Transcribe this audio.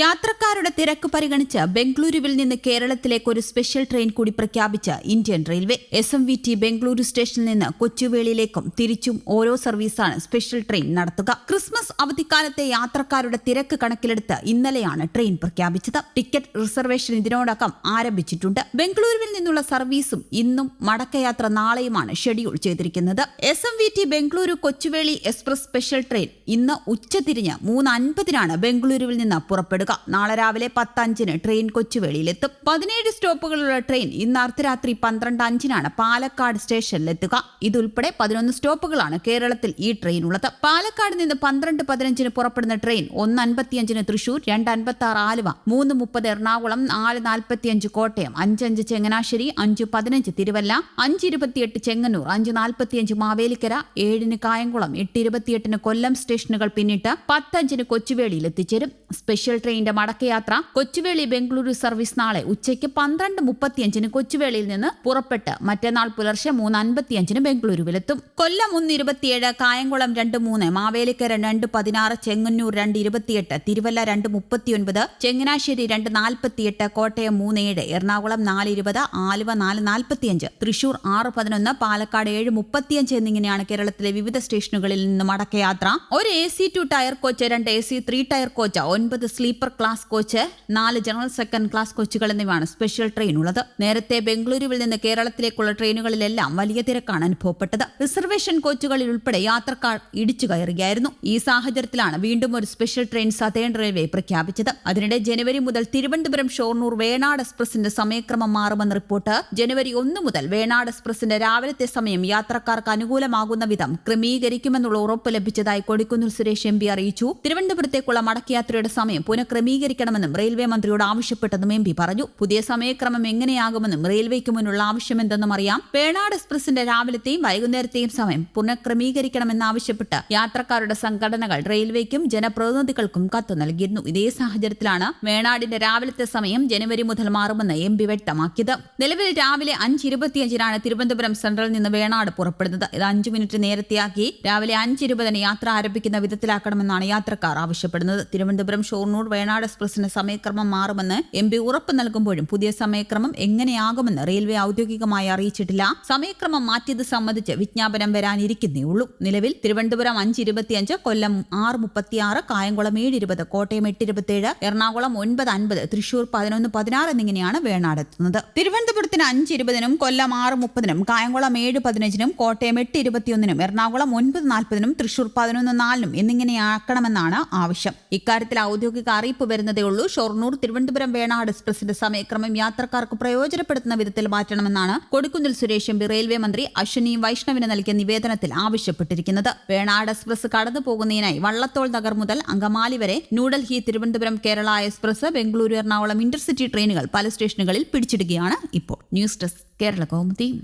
യാത്രക്കാരുടെ തിരക്ക് പരിഗണിച്ച് ബംഗളൂരുവിൽ നിന്ന് കേരളത്തിലേക്ക് ഒരു സ്പെഷ്യൽ ട്രെയിൻ കൂടി പ്രഖ്യാപിച്ച Indian railway. S M V T Bengaluru സ്റ്റേഷനിൽ നിന്ന് കൊച്ചുവേളിയിലേക്കും തിരിച്ചും ഓരോ സർവീസാണ് സ്പെഷ്യൽ ട്രെയിൻ നടത്തുക. ക്രിസ്മസ് അവധിക്കാലത്തെ യാത്രക്കാരുടെ തിരക്ക് കണക്കിലെടുത്ത് ഇന്നലെയാണ് ട്രെയിൻ പ്രഖ്യാപിച്ചത്. ടിക്കറ്റ് റിസർവേഷൻ ഇതിനോടകം ആരംഭിച്ചിട്ടുണ്ട്. ബംഗളൂരുവിൽ നിന്നുള്ള സർവീസും ഇന്നും മടക്കയാത്ര നാളെയുമാണ് ഷെഡ്യൂൾ ചെയ്തിരിക്കുന്നത്. S M V T Bengaluru Kochuveli express special train ഇന്ന് ഉച്ചതിരിഞ്ഞ് മൂന്ന് അൻപതിനാണ് ബംഗളൂരുവിൽ നിന്ന് പുറപ്പെടുക നാളെ രാവിലെ പത്തഞ്ചിന് ട്രെയിൻ കൊച്ചുവേളിയിലെത്തും. പതിനേഴ് സ്റ്റോപ്പുകളുള്ള ട്രെയിൻ ഇന്ന് അർദ്ധരാത്രി പന്ത്രണ്ട് അഞ്ചിനാണ് പാലക്കാട് സ്റ്റേഷനിലെത്തുക. ഇതുൾപ്പെടെ പതിനൊന്ന് സ്റ്റോപ്പുകളാണ് കേരളത്തിൽ ഈ ട്രെയിൻ ഉള്ളത് പാലക്കാട് നിന്ന് പന്ത്രണ്ട് പതിനഞ്ചിന് പുറപ്പെടുന്ന ട്രെയിൻ ഒന്ന് അൻപത്തിയഞ്ചിന് തൃശൂർ രണ്ട് അൻപത്തി ആറ് ആലുവ മൂന്ന് മുപ്പത് എറണാകുളം നാല് നാൽപ്പത്തിയഞ്ച് കോട്ടയം അഞ്ചഞ്ച് ചെങ്ങനാശ്ശേരി അഞ്ച് പതിനഞ്ച് തിരുവല്ല അഞ്ച് ഇരുപത്തിയെട്ട് ചെങ്ങന്നൂർ അഞ്ച് നാൽപ്പത്തിയഞ്ച് മാവേലിക്കര ഏഴിന് കായംകുളം എട്ട് ഇരുപത്തിയെട്ടിന് കൊല്ലം സ്റ്റേഷനുകൾ പിന്നിട്ട് പത്തഞ്ചിന് കൊച്ചുവേളിയിൽ എത്തിച്ചേരും സ്പെഷ്യൽ ട്രെയിനിന്റെ മടക്കയാത്ര കൊച്ചുവേളി ബംഗളൂരു സർവീസ് നാളെ ഉച്ചയ്ക്ക് പന്ത്രണ്ട് മുപ്പത്തിയഞ്ചിന് കൊച്ചുവേളിയിൽ നിന്ന് പുറപ്പെട്ട് മറ്റന്നാൾ പുലർച്ചെ മൂന്ന് അൻപത്തിയഞ്ചിന് ബംഗളൂരുവിലെത്തും. കൊല്ലം ഒന്ന് ഇരുപത്തിയേഴ് കായംകുളം രണ്ട് മൂന്ന് മാവേലിക്കര രണ്ട് പതിനാറ് ചെങ്ങന്നൂർ രണ്ട് ഇരുപത്തിയെട്ട് തിരുവല്ല രണ്ട് മുപ്പത്തിയൊൻപത് ചെങ്ങനാശ്ശേരി രണ്ട് നാൽപ്പത്തിയെട്ട് കോട്ടയം മൂന്ന് ഏഴ് എറണാകുളം നാല് ഇരുപത് ആലുവ നാല് നാൽപ്പത്തിയഞ്ച് തൃശൂർ ആറ് പതിനൊന്ന് പാലക്കാട് ഏഴ് മുപ്പത്തിയഞ്ച് എന്നിങ്ങനെയാണ് കേരളത്തിലെ വിവിധ സ്റ്റേഷനുകളിൽ നിന്ന് മടക്കയാത്ര. ഒരു A C two tier coach രണ്ട് A C three tier coach ഒൻപത് സ്ലീപ്പർ ക്ലാസ് കോച്ച് നാല് ജനറൽ സെക്കൻഡ് ക്ലാസ് കോച്ചുകൾ എന്നിവയാണ് സ്പെഷ്യൽ ട്രെയിൻ ഉള്ളത്. നേരത്തെ ബംഗളൂരുവിൽ നിന്ന് കേരളത്തിലേക്കുള്ള ട്രെയിനുകളിലെല്ലാം വലിയ തിരക്കാണ് അനുഭവപ്പെട്ടത്. റിസർവേഷൻ കോച്ചുകളിൽ ഉൾപ്പെടെ യാത്രക്കാർ ഇടിച്ചു കയറുകയായിരുന്നു. ഈ സാഹചര്യത്തിലാണ് വീണ്ടും ഒരു സ്പെഷ്യൽ ട്രെയിൻ സതേൺ റെയിൽവേ പ്രഖ്യാപിച്ചത്. അതിനിടെ ജനുവരി മുതൽ തിരുവനന്തപുരം ഷോർണൂർ വേണാട് എക്സ്പ്രസിന്റെ സമയക്രമം മാറുമെന്ന റിപ്പോർട്ട്. ജനുവരി ഒന്ന് മുതൽ വേണാട് എക്സ്പ്രസിന്റെ രാവിലത്തെ സമയം യാത്രക്കാർക്ക് അനുകൂലമാകുന്ന വിധം ക്രമീകരിക്കുമെന്നുള്ള ഉറപ്പ് ലഭിച്ചതായി കൊടിക്കുന്നിൽ സുരേഷ് എം പി അറിയിച്ചു. തിരുവനന്തപുരത്തേക്കുള്ള മടക്കയാത്രയുടെ സമയം പുനഃക്രമീകരിക്കണമെന്നും റെയിൽവേ മന്ത്രിയോട് ആവശ്യപ്പെട്ടെന്നും എം പി പറഞ്ഞു. പുതിയ സമയക്രമം എങ്ങനെയാകുമെന്നും റെയിൽവേക്ക് മുന്നുള്ള ആവശ്യമെന്തെന്നും അറിയാം. വേണാട് എക്സ്പ്രസിന്റെ രാവിലത്തെയും വൈകുന്നേരത്തെയും സമയം പുനഃക്രമീകരിക്കണമെന്നാവശ്യപ്പെട്ട് യാത്രക്കാരുടെ സംഘടനകൾ റെയിൽവേക്കും ജനപ്രതിനിധികൾക്കും കത്ത് നൽകിയിരുന്നു. ഇതേ സാഹചര്യത്തിലാണ് വേണാടിന്റെ രാവിലത്തെ സമയം ജനുവരി മുതൽ മാറുമെന്ന് എം പി വ്യക്തമാക്കിയത്. നിലവിൽ രാവിലെ അഞ്ച് ഇരുപത്തിയഞ്ചിനാണ് തിരുവനന്തപുരം സെൻട്രലിൽ നിന്ന് വേണാട് പുറപ്പെടുന്നത്. ഇത് അഞ്ചു മിനിറ്റ് നേരത്തെയാക്കി രാവിലെ അഞ്ച് ഇരുപതിന് യാത്ര ആരംഭിക്കുന്ന വിധത്തിലാക്കണമെന്നാണ് യാത്രക്കാർ ആവശ്യപ്പെടുന്നത്. തിരുവനന്തപുരം ഷൊർണൂർ വേണാട് എക്സ്പ്രസിന്റെ സമയക്രമം മാറുമെന്ന് എം പി ഉറപ്പ് നൽകുമ്പോഴും പുതിയ സമയക്രമം എങ്ങനെയാകുമെന്ന് റെയിൽവേ ഔദ്യോഗികമായി അറിയിച്ചിട്ടില്ല. സമയക്രമം മാറ്റിയത് സംബന്ധിച്ച് വിജ്ഞാപനം വരാനിരിക്കുന്നേ ഉള്ളൂ. നിലവിൽ തിരുവനന്തപുരം അഞ്ച് ഇരുപത്തിയഞ്ച് കൊല്ലം ആറ് മുപ്പത്തിയാറ് കായംകുളം ഏഴ് ഇരുപത് കോട്ടയം എട്ട് ഇരുപത്തിയേഴ് എറണാകുളം ഒൻപത് അൻപത് തൃശൂർ പതിനൊന്ന് പതിനാറ് എന്നിങ്ങനെയാണ് വേണാട് എത്തുന്നത് തിരുവനന്തപുരത്തിന് അഞ്ച് ഇരുപതിനും കൊല്ലം ആറ് മുപ്പതിനും കായംകുളം ഏഴ് പതിനഞ്ചിനും കോട്ടയം എട്ട് ഇരുപത്തിയൊന്നിനും എറണാകുളം ഒൻപത് നാൽപ്പതിനും തൃശൂർ പതിനൊന്ന് നാലിനും എന്നിങ്ങനെയാക്കണമെന്നാണ് ആവശ്യം. ഇക്കാര്യത്തിൽ ഔദ്യോഗിക അറിയിപ്പ് വരുന്നതേ ഉള്ളൂ. ഷൊർണൂർ തിരുവനന്തപുരം വേണാട് എക്സ്പ്രസിന്റെ സമയക്രമം യാത്രക്കാർക്ക് പ്രയോജനപ്പെടുത്തുന്ന വിധത്തിൽ മാറ്റണമെന്നാണ് കൊടിക്കുന്നിൽ സുരേഷ് എം റെയിൽവേ മന്ത്രി അശ്വനി വൈഷ്ണവിന് നൽകിയ നിവേദനത്തിൽ ആവശ്യപ്പെട്ടിരിക്കുന്നത്. വേണാട് എക്സ്പ്രസ് കടന്നു പോകുന്നതിനായി വള്ളത്തോൾ നഗർ മുതൽ അങ്കമാലി വരെ ന്യൂഡൽഹി തിരുവനന്തപുരം കേരള എക്സ്പ്രസ് ബംഗളൂരു എറണാകുളം ഇന്റർസിറ്റി ട്രെയിനുകൾ പല സ്റ്റേഷനുകളിൽ പിടിച്ചിടുകയാണ് ഇപ്പോൾ. News desk Kerala Kaumudi.